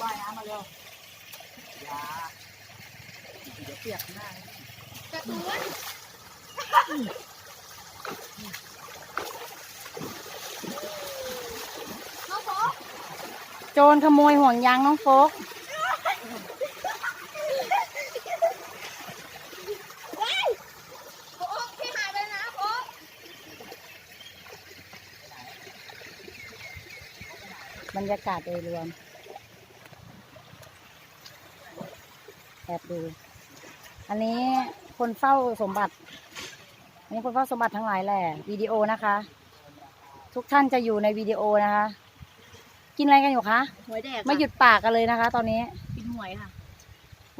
ว่ายน้ำมาเร็วอย่าเดี๋ยวเปียกหน้าการ์ตูนโจรขโมยห่วงยางน้องโฟก บรรยากาศโดยรวมแอบดู อันนี้คนเฝ้าสมบัติ อันนี้คนเฝ้าสมบัติทั้งหลายแหละวิดีโอนะคะ ทุกท่านจะอยู่ในวิดีโอนะคะ กินอะไรกันอยู่คะหวยแดกไม่หยุดปากกันเลยนะคะ ตอนนี้ กินหวยค่ะ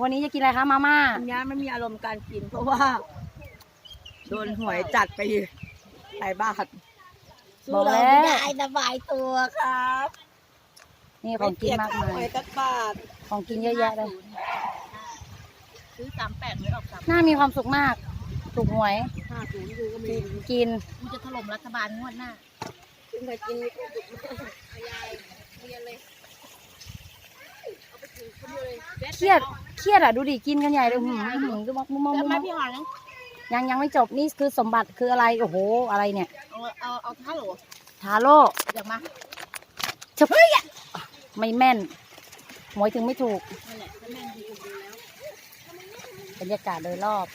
วันนี้จะกินอะไรคะมาม่าอันนี้ไม่มีอารมณ์การกิน เพราะว่า โดนหวยจัดไปหลายบาทบอกแล้วไม่ได้สบายตัวครับ นี่ของกินมากไเบค่หมาวยยสักบาทของกินเยอะแยะเลยซื้อสามแปดไว้ออกสามหน้ามีความสุขมากถูกหวยห้าศูนย์ดูก็มีกินกูจะถล่มรัฐบาลงวดหน้ากินไปกินมีความสุขเอายายเรียนเลยเครียดเครียดอะดูดิกินกันใหญ่เลยหืมหืมดูมองมองแล้วมแม่องพี่หอนนะยังยังไม่จบนี่คือสมบัติคืออะไรโอ้โหอะไรเนี่ยเอาเอาเอาท่าโหลทาโร่เดี๋ยวมาเฉพยะ ไม่แม่นหวยถึงไม่ถูก นั่นแหละถ้าแม่งดีกูดูแล้ว บรรยากาศโดยรอบ